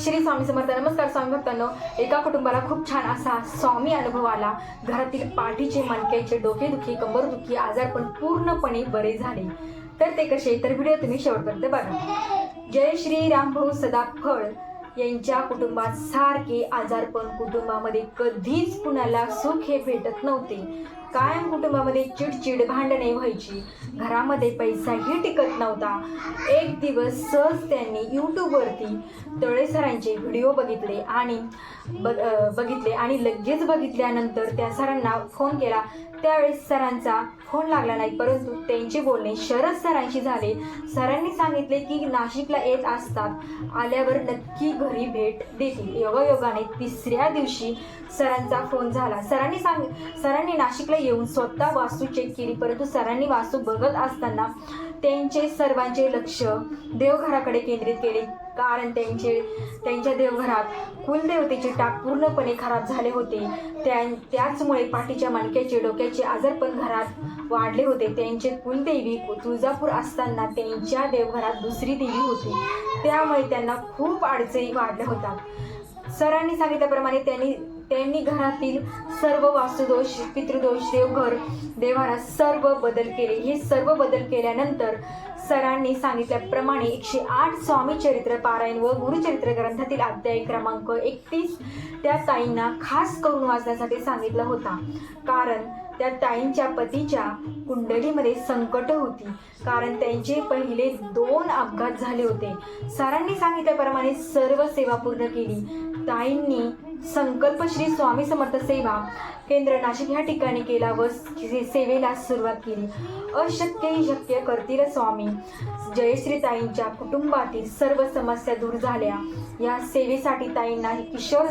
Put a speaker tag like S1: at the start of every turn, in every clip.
S1: श्री स्वामी समर्थ नमस्कार स्वामी भक्तांनो. एका कुटुंबाला खूप छान असा स्वामी अनुभव आला. घरातील पाठीचे मणक्याचे डोकेदुखी कंबरदुखी आजार पण पूर्णपणे बरे झाले. तर ते कसे? तर व्हिडिओ तुम्ही शेवटपर्यंत बघा. जय श्री रामभाऊ सदा फळ यांच्या कुटुंबात सारखे आजारपण कुटुंबामध्ये कधीच कुणाला सुख हे भेटत नव्हते. कायम कुटुंबामध्ये चिडचिड भांडणे व्हायची. घरामध्ये पैसाही टिकत नव्हता. एक दिवस सहज त्यांनी यूट्यूबवरती तळे सरांचे व्हिडिओ बघितले आणि बघितले आणि लगेच बघितल्यानंतर त्या सरांना फोन केला. त्यावेळेस सरांचा फोन लागला नाही परंतु त्यांचे बोलणे शरद सरांशी झाले. सरांनी सांगितले की नाशिकला येत असतात. आल्यावर नक्की घरी भेट देतील योगायोगाने तिसऱ्या दिवशी सरांचा फोन झाला. सरांनी सांग सरांनी नाशिकला येऊन स्वतः वास्तू चेक केली. परंतु सरांनी वास्तू बघत असताना त्यांचे सर्वांचे लक्ष देवघराकडे केंद्रित केले. कारण त्यांचे त्यांच्या देवघरात कुलदेवतेचे टाक पूर्णपणे खराब झाले होते. त्या त्याचमुळे पाठीच्या मणक्याचे डोक्याचे आजारपण घरात वाढले होते. त्यांचे कुलदेवी तुळजापूर असताना त्यांच्या देवघरात दुसरी देवी होती. त्यामुळे त्यांना खूप अडचणी वाढल्या होत्या. सरांनी सांगितल्याप्रमाणे त्यांनी त्यांनी घरातील सर्व वास्तुदोष पितृदोष देवघर देवारा सर्व बदल केले. हे सर्व बदल केल्यानंतर सरांनी सांगितल्याप्रमाणे एकशे आठ स्वामी चरित्र पारायण व गुरुचरित्र ग्रंथातील अध्याय क्रमांक एकतीस त्या ताईंना खास करून वाचण्यासाठी सांगितला होता. कारण त्या ताईंच्या पतीच्या कुंडलीमध्ये संकट होती. कारण त्यांचे पहिले दोन अपघात झाले होते. सरांनी सांगितल्याप्रमाणे सर्व सेवा पूर्ण केली. ताईंनी संकल्प श्री स्वामी समर्थ सेवा केंद्र नाशिक ह्या ठिकाणी केला व सेवेला सुरुवात केली. अशक्यही शक्य करतील स्वामी. जयश्री ताईंच्या कुटुंबातील सर्व समस्या दूर झाल्या. या सेवेसाठी ताईंना किशोर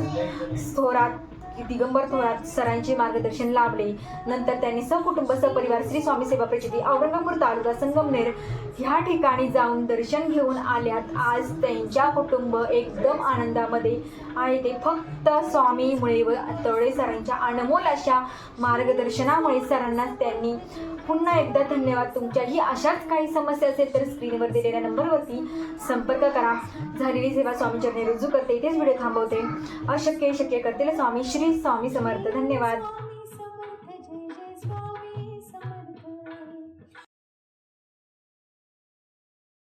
S1: थोरात दिगंबर थोरात सरांचे मार्गदर्शन लाभले. नंतर त्यांनी सकुटुंब सपरिवार श्री स्वामी सेवा प्रचिती औरंगापूर तालुका संगमनेर ह्या ठिकाणी जाऊन दर्शन घेऊन आल्यात. आज त्यांच्या कुटुंब एकदम आनंदामध्ये आहे. ते फक्त स्वामीमुळे व तळे सरांच्या अनमोल अशा मार्गदर्शनामुळे सरांना त्यांनी पुन्हा एकदा धन्यवाद. तुमच्याही अशाच काही समस्या असेल तर स्क्रीनवर दिलेल्या नंबरवरती संपर्क करा. झालेली सेवा स्वामीचरणी रुजू करते. इथेच व्हिडिओ थांबवते. अशक्य शक्य करतील स्वामी श्री स्वामी समर्थ. धन्यवाद.